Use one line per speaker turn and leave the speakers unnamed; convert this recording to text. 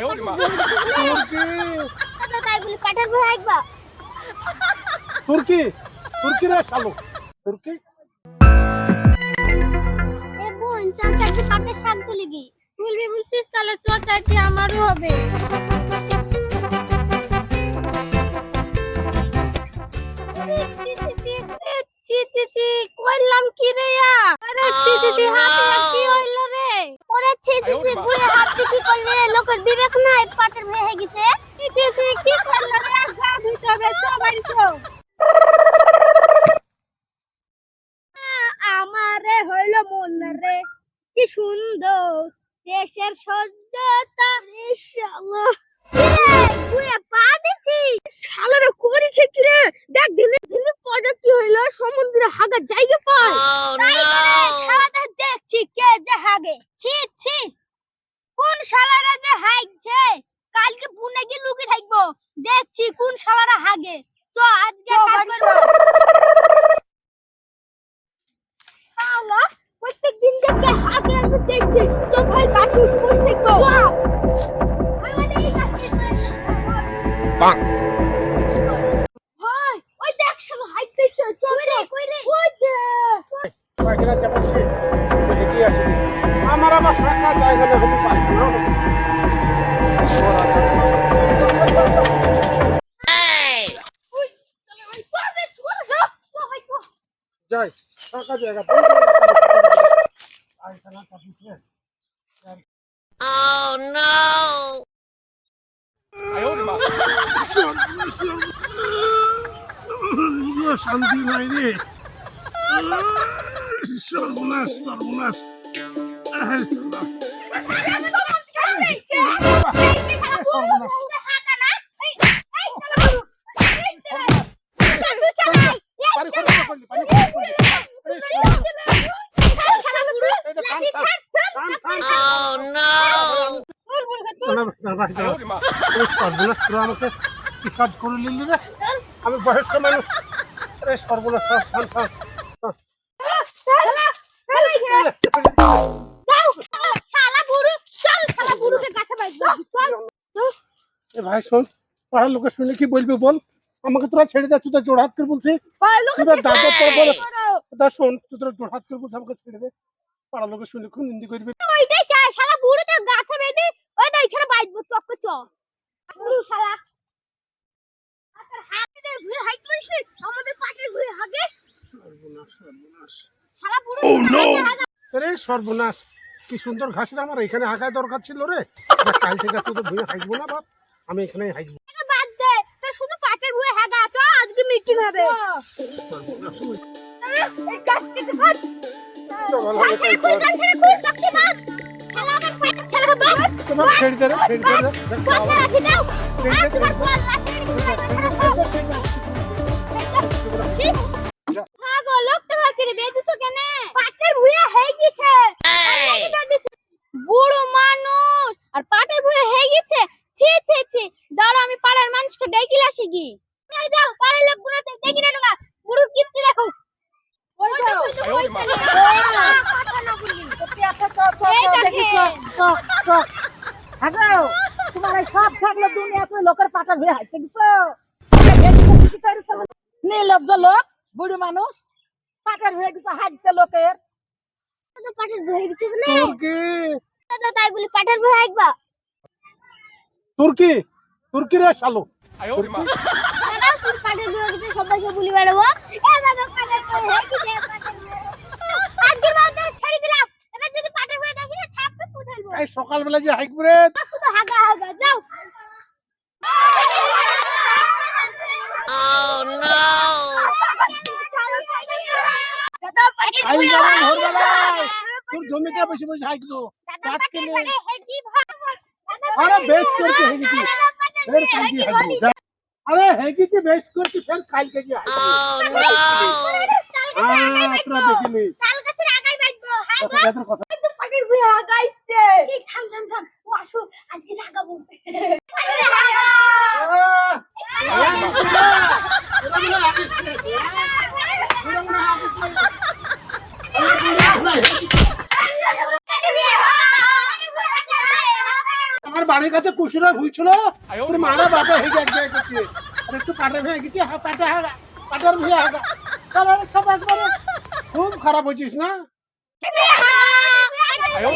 তুর্কি।
একবা
তুর্কি তুর্কি। রে শালু তুর্কি।
এ বোন চল পাটের শাক তুলে গি তুলবি বলছিস তাহলে চ চারটে আমারও হবে। লোকের বিবেক নাই পাটের গেছে চি চি চি কি করল গা ধুইতে হবে চ বাড়ি চ আমারে হইল মন রে কি সুন্দর দেশের সজ্জতা। ইনশাআল্লাহ। কি দেখ দিনে দিনে পয়দা কি হইল? সমুদ্রে হাগা জায়গা পায় তাই করে শালাটা দেখছি কে যে হাগে ছি ছি কোন শালারা যে হাগছে কালকে পুনে গিয়ে লুকে থাকব দেখছি কোন শালারা হাগে। তো আজকে কাজ করব। শালা প্রত্যেক দিন দেখে হাগে আমি দেখছি। তো ভাই কাছে বসে থাকব আমাদের এই কাছে
বাহ। শাখা জায়গা পায়খানা চাপিছে শান্তি নাই রে সর্বনাশ সর্বনাশ সর্বনাশ তোরা আমাকে কি কাজ করে নিলি রে? আমি বয়স্ক মানুষ। রে সর্বনাশ ভাই শোন পাড়ার লোকের শুনে কি বলবি বল? আমাকে তোরা ছেড়ে দে তুই তো জোড়হাত করে বলছিস। তোরা দাদা তোর বলে তা শোন তুই তোরা জোড়হাত করে বলছিস আমাকে ছেড়ে দে। পাড়ার লোকের শুনে খুব নিন্দি করবি।
বুড়ো তো ওই তো এখানে চক্কর চ শালা। হাতে দে ঘুরে হাইট করিস আমাদের পাটের ঘুরে হাগিস।
সর্বনাশ সর্বনাশ।
শালা বুড়ো
রে সর্বনাশ কি সুন্দর ঘাসটা আমার এখানে হাঁকায় দরকার ছিল রে। কাল থেকে তুই তো ভুঁয়ে হাঁকবো না বাপ আমি এখানেই হাঁকবো।
বাদ দে তোর শুধু পাটের ঘুরে হাগা চ আজকে মিটিং হবে এই কেটে ভাত
ভালো কর। তোমার ছেড়ে দে ছেড়ে দে
দাও
ছেড়ে দে, ছেড়ে দে।
লোকটা বেদিছো কেন পাটের ভুয়া হয়ে গেছে বুড়ো মানুষ আর পাটের ভুয়া হয়ে গেছে ছি ছি ছি। দাঁড়া আমি পাড়ার মানুষকে ডেকে আসি কি দাও পাড়ার লোকগুলো দেখি না না বুড়ো কিপ্তি দেখো। ওই তো ওই তো ওই তো কথা না বলি এই দেখেন।
হাগাও তোমার এই সব থাকল দুনিয়া তুমি লোকের পাটা হয়ে হাইতে গেছো? নির্লজ্জ লোক বুড়ি মানুষ পাটার হয়ে গেছে হাইতে লোকের।
তো পাটের ভুয়া গেছে তো তাই বলি পাটের ভুয়া একবা
তুর্কি তুর্কি রে শালু?
পাটের গেছে সবাইকে বলি বেড়াবো। এ দাদা পাটের হয়ে গেছে পাটের ভুয়া আজকের বাদে ছেড়ে দিলাম এবার যদি পাটের ভুয়া দেখি না থাপড়ে পুঁতাইবো
এই সকালবেলা যে হাঁকবো রে
শুধু হাগা হাগা যাও
আই যাব তোর জমিতে বসে বসে কেনে আরে বেশ করছি হেগিটি ফের কালকে যা। আরে ফের কালকে তোরা দেখিনি। কথা। আমার বাড়ি পানির কাছে কুসুরা ভুইছিল তোর মারা বাবা হয়ে যায় করছে। আর একটু কাটা ভেঙে গেছে হ্যাঁ পাটা হ্যাঁ পাটার ভুঁয়ে হ্যাঁ তাহলে সব একবারে খুব খারাপ হয়েছিস না?
আরে